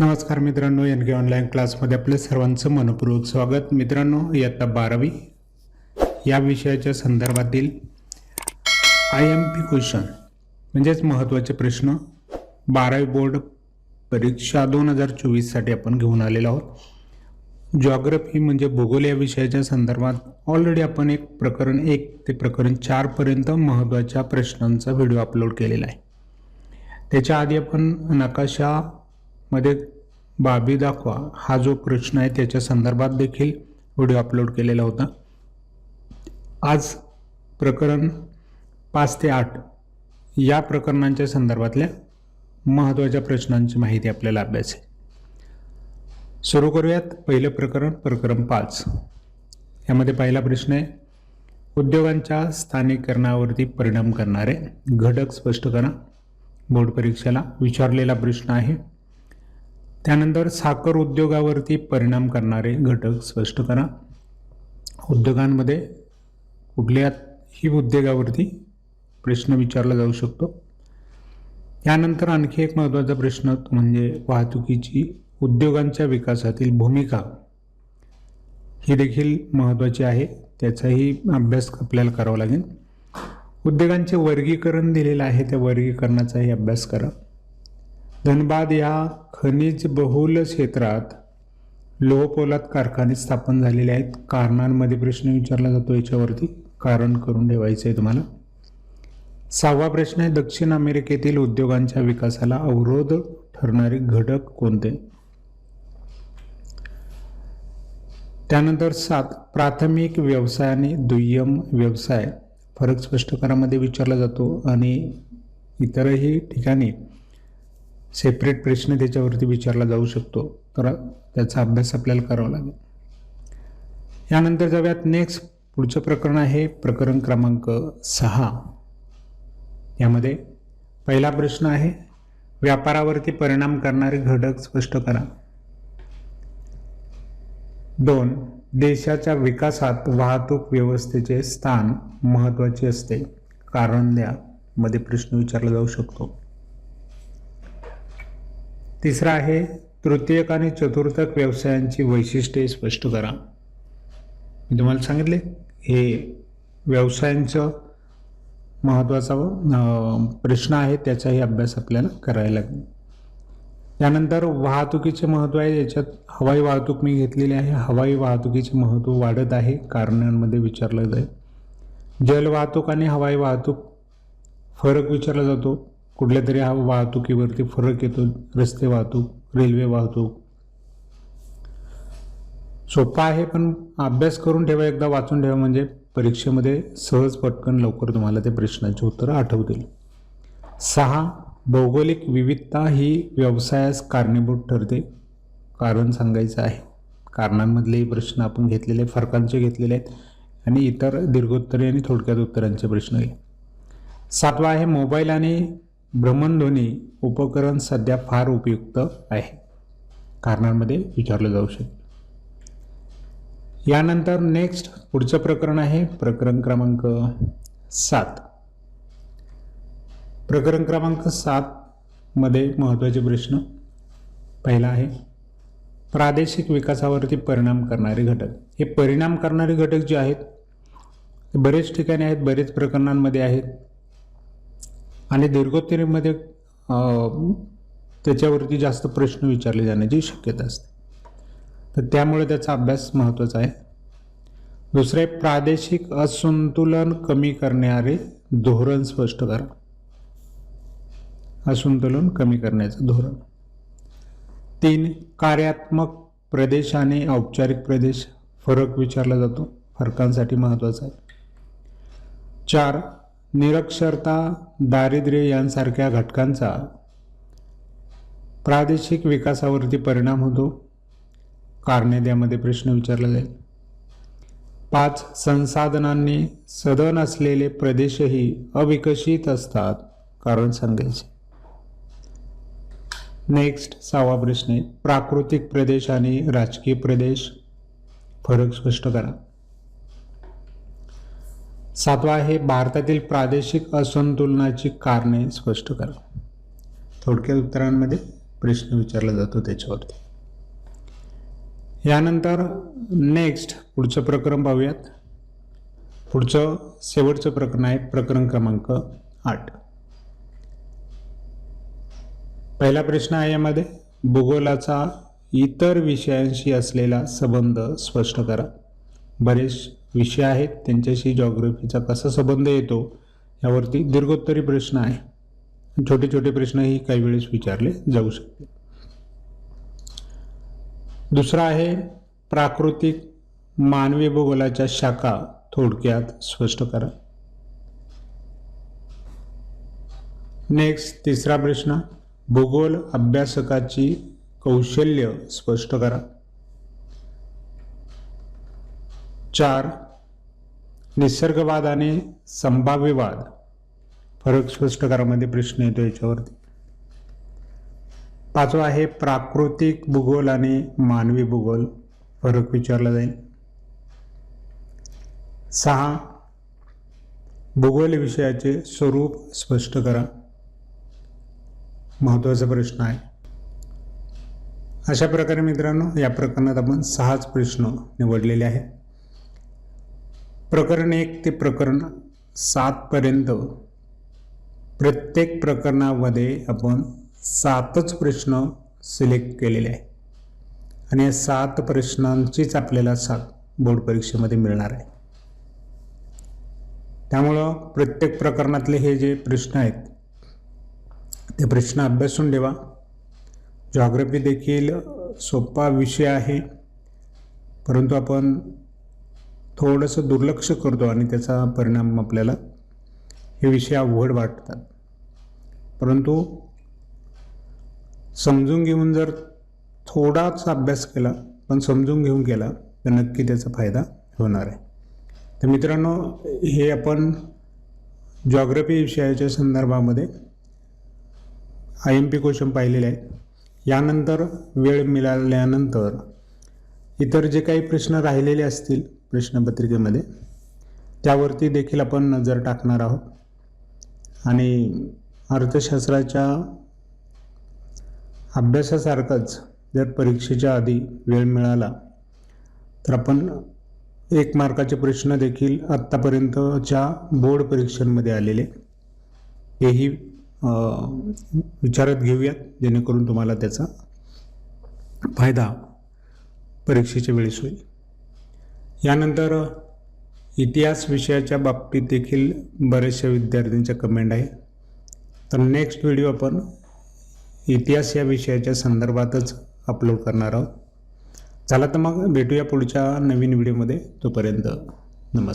नमस्कार मित्रांनो एन के ऑनलाईन क्लासमध्ये आपलं सर्वांचं मनपूर्वक स्वागत. मित्रांनो इयत्ता बारावी. या विषयाच्या संदर्भातील आय एम पी क्वेश्चन म्हणजेच महत्त्वाचे प्रश्न बारावी बोर्ड परीक्षा दोन हजार चोवीससाठी आपण घेऊन आलेलो आहोत. जॉग्रफी म्हणजे भूगोल या विषयाच्या संदर्भात ऑलरेडी आपण एक प्रकरण एक ते प्रकरण चारपर्यंत महत्त्वाच्या प्रश्नांचा व्हिडिओ अपलोड केलेला आहे. त्याच्या आधी आपण नकाशा मध्ये बाबी दाखवा. हा जो प्रश्न आहे त्याच्या संदर्भात देखील व्हिडिओ अपलोड केलेला होता. आज प्रकरण पाच ते आठ या प्रकरणांच्या संदर्भातल्या महत्त्वाच्या प्रश्नांची माहिती आपल्याला अभ्यास आहे. सुरू करूयात पहिलं प्रकरण प्रकरण पाच. यामध्ये पहिला प्रश्न आहे उद्योगांच्या स्थानिकरणावरती परिणाम करणारे घटक स्पष्ट करा. बोर्ड परीक्षेला विचारलेला प्रश्न आहे. त्यानंतर साखर उद्योगावरती परिणाम करणारे घटक स्पष्ट करा. उद्योगांमध्ये कुठल्याही उद्योगावरती प्रश्न विचारला जाऊ शकतो. यानंतर आणखी एक महत्त्वाचा प्रश्न म्हणजे वाहतुकीची उद्योगांच्या विकासातील भूमिका. ही देखील महत्त्वाची आहे त्याचाही अभ्यास आपल्याला करावा लागेल. उद्योगांचे वर्गीकरण दिलेलं आहे त्या वर्गीकरणाचाही अभ्यास करा. धनबाद या खनिज बहुल क्षेत्रात लोहपोलाद कारखाने स्थापन झालेले आहेत. कारणांमध्ये प्रश्न विचारला जातो याच्यावरती. कारण करून ठेवायचं आहे तुम्हाला. सहावा प्रश्न आहे दक्षिण अमेरिकेतील उद्योगांच्या विकासाला अवरोध ठरणारे घटक कोणते? त्यानंतर सात प्राथमिक व्यवसाय आणि दुय्यम व्यवसाय. फरक स्पष्ट करामध्ये विचारला जातो. आणि इतरही ठिकाणी सेपरेट प्रश्न त्याच्यावरती विचारला जाऊ शकतो. तर त्याचा अभ्यास आपल्याला करावा लागेल. यानंतर जाऊयात नेक्स्ट पुढचं प्रकरण आहे प्रकरण क्रमांक सहा. यामध्ये पहिला प्रश्न आहे व्यापारावरती परिणाम करणारे घटक स्पष्ट करा. दोन देशाच्या विकासात वाहतूक व्यवस्थेचे स्थान महत्त्वाचे असते. कारण द्या मध्ये प्रश्न विचारला जाऊ शकतो. तिसरा आहे तृतीयक आणि चतुर्थक व्यवसायांची वैशिष्ट्ये स्पष्ट करा. मी तुम्हाला सांगितले हे व्यवसायांचं महत्त्वाचा प्रश्न आहे त्याचाही अभ्यास आपल्याला करायला लागेल. त्यानंतर वाहतुकीचे महत्त्व आहे याच्यात हवाई वाहतूक मी घेतलेली आहे. हवाई वाहतुकीचे महत्त्व वाढत आहे कारणांमध्ये विचारलं जाईल जल वाहतूक आणि हवाई वाहतूक फरक विचारला जातो. कुठल्या तरी हा वाहतुकीवरती फरक येतो रस्ते वाहतूक रेल्वे वाहतूक. सोपा आहे पण अभ्यास करून ठेवा एकदा वाचून ठेवा म्हणजे परीक्षेमध्ये सहज पटकन लवकर तुम्हाला ते प्रश्नाची उत्तरं आठवतील. सहा भौगोलिक विविधता ही व्यवसायास कारणीभूत ठरते. कारण सांगायचं आहे कारणांमधलेही प्रश्न आपण घेतलेले फरकांचे घेतलेले आहेत आणि इतर दीर्घोत्तरी आणि थोडक्यात उत्तरांचे प्रश्न आहे सातवा आहे मोबाईल आणि भ्रमणध्वनी उपकरण सध्या फार उपयुक्त आहे. कारणांमध्ये विचारलं जाऊ शकते. यानंतर नेक्स्ट पुढचं प्रकरण आहे प्रकरण क्रमांक सात. प्रकरण क्रमांक सातमध्ये महत्त्वाचे प्रश्न. पहिला आहे प्रादेशिक विकासावरती परिणाम करणारे घटक. हे परिणाम करणारे घटक जे आहेत बरेच ठिकाणी आहेत बरेच प्रकरणांमध्ये आहेत. आणि दीर्घोत्तरीमध्ये त्याच्यावरती जास्त प्रश्न विचारले जाण्याची शक्यता असते. तर त्यामुळे त्याचा अभ्यास महत्त्वाचा आहे. दुसरे प्रादेशिक असंतुलन कमी करणारे धोरण स्पष्ट करा. असंतुलन कमी करण्याचं धोरण. तीन कार्यात्मक प्रदेश आणि औपचारिक प्रदेश. फरक विचारला जातो. फरकांसाठी महत्त्वाचा आहे. चार निरक्षरता दारिद्र्य यांसारख्या घटकांचा प्रादेशिक विकासावरती परिणाम होतो. कारणे त्यामध्ये प्रश्न विचारला. जाईल पाच संसाधनांनी सदन असलेले प्रदेशही अविकसित असतात कारण सांगायचे. नेक्स्ट सहावा प्रश्न आहे. प्राकृतिक प्रदेश आणि राजकीय प्रदेश. फरक स्पष्ट करा. सातवा आहे भारतातील प्रादेशिक असंतुलनाची कारणे स्पष्ट करा. थोडक्यात उत्तरांमध्ये प्रश्न विचारला जातो त्याच्यावरती. यानंतर नेक्स्ट पुढचं प्रकरण पाहूयात. पुढचं शेवटचं प्रकरण आहे प्रकरण क्रमांक आठ. पहिला प्रश्न आहे यामध्ये भूगोलाचा इतर विषयांशी असलेला संबंध स्पष्ट करा. बरेच विषय आहेत त्यांच्याशी जॉग्रफीचा कसा संबंध येतो यावरती दीर्घोत्तरी प्रश्न आहे. छोटे छोटे प्रश्नही काही वेळेस विचारले जाऊ शकते. दुसरा आहे प्राकृतिक मानवी भूगोलाच्या शाखा थोडक्यात स्पष्ट करा. नेक्स्ट तिसरा प्रश्न भूगोल अभ्यासकाची कौशल्य स्पष्ट करा. चार निसर्गवाद आणि संभाव्यवाद फरक स्पष्ट करामध्ये प्रश्न येतो याच्यावरती. पाचवा आहे प्राकृतिक भूगोल आणि मानवी भूगोल. फरक विचारला जाईल. सहा भूगोल विषयाचे स्वरूप स्पष्ट करा. महत्त्वाचा प्रश्न आहे. अशा प्रकारे मित्रांनो या प्रकरणात आपण सहाच प्रश्न निवडलेले आहेत. प्रकरण एक ते प्रकरण सातपर्यंत प्रत्येक प्रकरणामध्ये आपण सातच प्रश्न सिलेक्ट केलेले आहे आणि या सात प्रश्नांचीच आपल्याला सात बोर्ड परीक्षेमध्ये मिळणार आहे. त्यामुळं प्रत्येक प्रकरणातले हे जे प्रश्न आहेत ते प्रश्न अभ्यासून ठेवा. जॉग्रफी देखील सोपा विषय आहे. परंतु आपण थोडंसं दुर्लक्ष करतो आणि त्याचा परिणाम आपल्याला हे विषय अवघड वाटतात. परंतु समजून घेऊन जर थोडाच अभ्यास केला पण समजून घेऊन केला तर नक्की त्याचा फायदा होणार आहे. तर मित्रांनो हे आपण जॉग्रफी विषयाच्या संदर्भामध्ये आय एम पी क्वेश्चन पाहिलेले आहेत. यानंतर वेळ मिळाल्यानंतर इतर जे काही प्रश्न राहिलेले असतील प्रश्नपत्रिकेमध्ये. त्यावरती देखील आपण नजर टाकणार आहोत. आणि अर्थशास्त्राच्या अभ्यासासारखंच जर परीक्षेच्या आधी वेळ मिळाला तर आपण एक मार्काचे प्रश्न देखील आत्तापर्यंतच्या बोर्ड परीक्षांमध्ये आलेले हेही विचारात घेऊयात जेणेकरून तुम्हाला त्याचा फायदा परीक्षेच्या वेळेस होईल. यानंतर इतिहास विषयाच्या बाबतीत देखील बऱ्याचशा विद्यार्थ्यांच्या कमेंट आहे. तर नेक्स्ट व्हिडिओ आपण इतिहास या विषयाच्या संदर्भातच अपलोड करणार आहोत. चला तर मग भेटूया पुढच्या नवीन व्हिडिओमध्ये तोपर्यंत नमस्कार.